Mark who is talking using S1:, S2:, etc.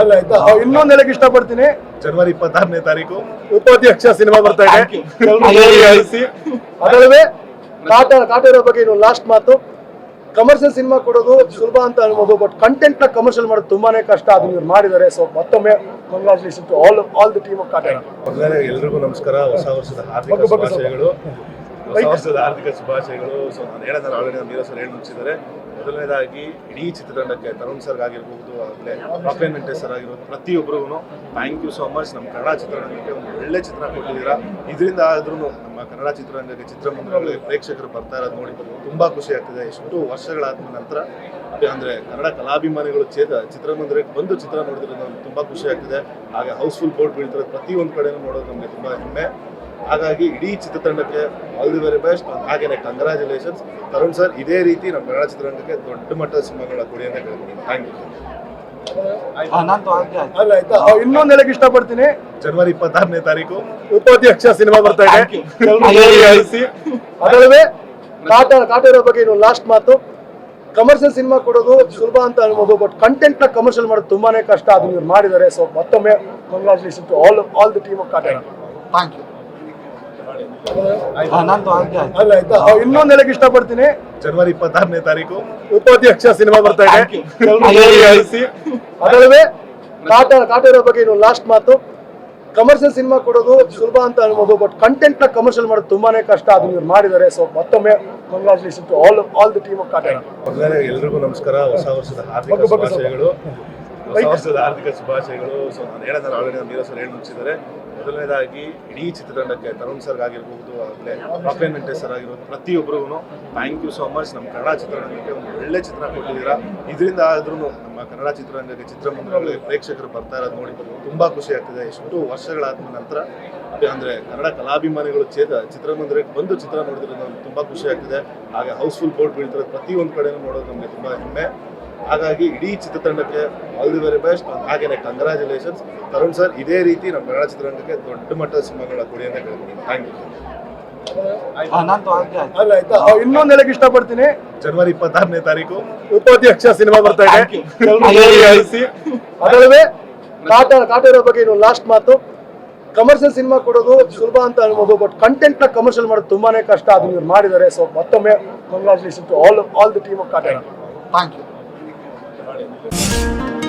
S1: ಅಲ್ಲ ಆಯ್ತಾ? ಇನ್ನೊಂದು ಹೇಳಕ್ ಇಷ್ಟಪಡ್ತೀನಿ.
S2: ಜನವರಿ ಇಪ್ಪತ್ತಾರನೇ ತಾರೀಕು.
S1: ಉಪಾಧ್ಯಕ್ಷ ಸಿನಿಮಾ ಬರ್ತಾ ಇದೆ. ಅದಲ್ಲದೆ ಕಾಟ ಕಾಟ ಇರೋ ಬಗ್ಗೆ ಇನ್ನು ಲಾಸ್ಟ್ ಮಾತು. ಕಮರ್ಷಿಯಲ್ ಸಿನಿಮಾ ಕೊಡೋದು ಸುಲಭ ಅಂತ ಅನ್ಬೋದು ಬಟ್ ಕಂಟೆಂಟ್ನ ಕಮರ್ಷಿಯಲ್ ಮಾಡೋದು ತುಂಬಾನೇ ಕಷ್ಟ. ಅದು ಇವ್ರು ಮಾಡಿದ್ದಾರೆ. ಸೊ ಮತ್ತೊಮ್ಮೆ congratulation to all all the team of ಕಾಟ
S2: ಎಲ್ರಿಗೂ ನಮಸ್ಕಾರ. ಹೊಸ ವರ್ಷದ ಹಾರ್ದಿಕ ಶುಭಾಶಯಗಳು. ಹೊಸ ವರ್ಷದ ಆರ್ಥಿಕ ಶುಭಾಶಯಗಳು. ಸೊ ನಾನು ಹೇಳಿದ್ರೆ ಆಲ್ರೆಡಿ ನಮ್ಮ ಹೀರೋ ಸರ್ ಹೇಳಿ ಮುಗಿಸಿದ್ದಾರೆ ಮೊದಲನೇದಾಗಿ ಇಡೀ ಚಿತ್ರತಂಡಕ್ಕೆ ತರುಣ್ ಸರ್ ಆಗಿರ್ಬೋದು ಆಗಲೇ ರಾಕ್ಲೈನ್ ವೆಂಕಟೇಶ್ ಸರ್ ಆಗಿರ್ಬೋದು ಪ್ರತಿಯೊಬ್ಬರಿಗೂ ಥ್ಯಾಂಕ್ ಯು ಸೋ ಮಚ್ ನಮ್ಮ ಕನ್ನಡ ಚಿತ್ರರಂಗಕ್ಕೆ ಒಂದು ಒಳ್ಳೆ ಚಿತ್ರ ಕೊಟ್ಟಿದ್ದೀರಾ. ಇದರಿಂದ ಆದ್ರೂ ನಮ್ಮ ಕನ್ನಡ ಚಿತ್ರರಂಗಕ್ಕೆ ಚಿತ್ರಮಂದಿರಗಳಿಗೆ ಪ್ರೇಕ್ಷಕರು ಬರ್ತಾ ಇರೋದು ನೋಡಿ ತುಂಬಾ ಖುಷಿ ಆಗ್ತಿದೆ. ಎಷ್ಟು ವರ್ಷಗಳಾದ ನಂತರ ಅಂದ್ರೆ ಕನ್ನಡ ಕಲಾಭಿಮಾನಿಗಳು ಚೇತ ಚಿತ್ರಮಂದಿರಕ್ಕೆ ಬಂದು ಚಿತ್ರ ನೋಡಿದ್ರೆ ನಮ್ಗೆ ತುಂಬಾ ಖುಷಿ ಆಗ್ತಿದೆ. ಹಾಗೆ ಹೌಸ್ಫುಲ್ ಬೋರ್ಡ್ ಬೀಳ್ತಾರೆ ಪ್ರತಿಯೊಂದು ಕಡೆನೂ ನೋಡೋದು ನಮಗೆ ತುಂಬಾ ಹೆಮ್ಮೆ. ಹಾಗಾಗಿ ಇಡೀ ಚಿತ್ರತಂಡಕ್ಕೆ ಆಲ್ ದಿ ವೆರಿ ಬೆಸ್ಟ್ ಹಾಗೇನೆ ಕಂಗ್ರಾಚುಲೇಷನ್ಸ್ ತರುಣ್ ಸರ್ ಇದೇ ರೀತಿ ನಮ್ಮ ಕನ್ನಡ ಚಿತ್ರರಂಗಕ್ಕೆ ದೊಡ್ಡ ಮಟ್ಟದ ಸಿನಿಮಾಗಳ ಕೊಡಿ ಅಂತ ಕೇಳ್ತೀನಿ. ಥ್ಯಾಂಕ್ ಯು
S1: ಇನ್ನೊಂದ್ ಹೇಳಕ್ ಇಷ್ಟಪಡ್ತೀನಿ.
S2: ಜನವರಿ ಇಪ್ಪತ್ತಾರನೇ ತಾರೀಕು.
S1: ಉಪಾಧ್ಯಕ್ಷ ಸಿನಿಮಾ ಬರ್ತಾ ಇದೆ. ಅದಲ್ಲದೆ ಕಾಟ ಕಾಟ ಇರೋ ಬಗ್ಗೆ ಇನ್ನು ಲಾಸ್ಟ್ ಮಾತು. ಕಮರ್ಷಿಯಲ್ ಸಿನಿಮಾ ಕೊಡೋದು ಸುಲಭ ಅಂತ ಅನ್ಬೋದು ಬಟ್ ಕಂಟೆಂಟ್ನ ಕಮರ್ಷಿಯಲ್ ಮಾಡೋದು ತುಂಬಾನೇ ಕಷ್ಟ. ಅದನ್ನ ಇವ್ರು ಮಾಡಿದ್ದಾರೆ. ಸೊ ಮತ್ತೊಮ್ಮೆ congratulation to all all the team of ಕಾಟ
S3: ಥ್ಯಾಂಕ್ you.
S1: ಅಲ್ಲ ಆಯ್ತಾ? ಇನ್ನೊಂದು ಹೇಳಕ್ ಇಷ್ಟಪಡ್ತೀನಿ.
S2: ಜನವರಿ ಇಪ್ಪತ್ತಾರನೇ ತಾರೀಕು.
S1: ಉಪಾಧ್ಯಕ್ಷ ಸಿನಿಮಾ ಬರ್ತಾ ಇದೆ. ಅದಲ್ಲದೆ ಕಾಟ ಕಾಟ ಇರೋ ಬಗ್ಗೆ ಇನ್ನು ಲಾಸ್ಟ್ ಮಾತು. ಕಮರ್ಷಿಯಲ್ ಸಿನಿಮಾ ಕೊಡೋದು ಸುಲಭ ಅಂತ ಅನ್ಬೋದು ಬಟ್ ಕಂಟೆಂಟ್ನ ಕಮರ್ಷಿಯಲ್ ಮಾಡೋದು ತುಂಬಾನೇ ಕಷ್ಟ. ಅದನ್ನ ಇವ್ರು ಮಾಡಿದ್ದಾರೆ ಸೊ ಮತ್ತೊಮ್ಮೆ congratulation to all all the team of ಕಾಟ
S2: ಎಲ್ಲರಿಗೂ ಎಲ್ರಿಗೂ ನಮಸ್ಕಾರ. ಹೊಸ ವರ್ಷದ ಹಾರ್ದಿಕ ಶುಭಾಶಯಗಳು. ಹೊಸ ವರ್ಷದ ಆರ್ಥಿಕ ಶುಭಾಶಯಗಳು. ಸೊ ನಾನು ಹೇಳಿದ್ರೆ ಆಲ್ರೆಡಿ ನಮ್ಮ ಹೀರೋ ಸರ್ ಹೇಳಿ ಮುಗಿಸಿದ್ದಾರೆ. ಮೊದಲನೇದಾಗಿ, ಇಡೀ ಚಿತ್ರತಂಡಕ್ಕೆ ತರುಣ್ ಸರ್ ಆಗಿರ್ಬೋದು ಆಗಲೇ ರಾಕ್ಲೈನ್ ವೆಂಕಟೇಶ್ ಸರ್ ಆಗಿರ್ಬೋದು ಪ್ರತಿಯೊಬ್ಬರಿಗೂ ಥ್ಯಾಂಕ್ ಯು ಸೋ ಮಚ್ ನಮ್ಮ ಕನ್ನಡ ಚಿತ್ರರಂಗಕ್ಕೆ ಒಂದು ಒಳ್ಳೆ ಚಿತ್ರ ಕೊಟ್ಟಿದ್ದೀರಾ. ಇದರಿಂದ ಆದ್ರೂ ನಮ್ಮ ಕನ್ನಡ ಚಿತ್ರರಂಗಕ್ಕೆ ಚಿತ್ರಮಂದಿರಗಳಿಗೆ ಪ್ರೇಕ್ಷಕರು ಬರ್ತಾ ಇರೋದು ನೋಡಿ ತುಂಬಾ ಖುಷಿ ಆಗ್ತಿದೆ. ಎಷ್ಟು ವರ್ಷಗಳಾದ ನಂತರ, ಅಂದ್ರೆ ಕನ್ನಡ ಕಲಾಭಿಮಾನಿಗಳು ಚೇತ ಚಿತ್ರಮಂದಿರಕ್ಕೆ ಬಂದು ಚಿತ್ರ ನೋಡಿದ್ರೆ ನಮ್ಗೆ ತುಂಬಾ ಖುಷಿ ಆಗ್ತಿದೆ. ಹಾಗೆ ಹೌಸ್ಫುಲ್ ಬೋರ್ಡ್ ಬೀಳ್ತಾರೆ ಪ್ರತಿಯೊಂದು ಕಡೆನೂ ನೋಡೋದು ನಮಗೆ ತುಂಬಾ ಹೆಮ್ಮೆ. ಹಾಗಾಗಿ ಇಡೀ ಚಿತ್ರತಂಡಕ್ಕೆ ಆಲ್ ದಿ ವೆರಿ ಬೆಸ್ಟ್. ಹಾಗೇನೆ ಕಂಗ್ರಾಚುಲೇಷನ್ಸ್ ತರುಣ್ ಸರ್ ಇದೇ ರೀತಿ ನಮ್ಮ ಕನ್ನಡ ಚಿತ್ರರಂಗಕ್ಕೆ ದೊಡ್ಡ ಮಟ್ಟದ ಸಿನಿಮಾಗಳ ಕೊಡಿ ಅಂತ ಕೇಳ್ತೀನಿ. ಥ್ಯಾಂಕ್ ಯು
S1: ಇನ್ನೊಂದ್ ಹೇಳಕ್ ಇಷ್ಟಪಡ್ತೀನಿ.
S2: ಜನವರಿ ಇಪ್ಪತ್ತಾರನೇ ತಾರೀಕು.
S1: ಉಪಾಧ್ಯಕ್ಷ ಸಿನಿಮಾ ಬರ್ತಾ ಇದೆ. ಅದಲ್ಲದೆ ಕಾಟ ಕಾಟ ಇರೋ ಬಗ್ಗೆ ಇನ್ನು ಲಾಸ್ಟ್ ಮಾತು. ಕಮರ್ಷಿಯಲ್ ಸಿನಿಮಾ ಕೊಡೋದು ಸುಲಭ ಅಂತ ಅನ್ಬೋದು ಬಟ್ ಕಂಟೆಂಟ್ನ ಕಮರ್ಷಿಯಲ್ ಮಾಡೋದು ತುಂಬಾನೇ ಕಷ್ಟ. ಅದನ್ನ ಇವ್ರು ಮಾಡಿದ್ದಾರೆ. ಸೊ ಮತ್ತೊಮ್ಮೆ congratulation to all all the team of ಕಾಟ
S3: 2020。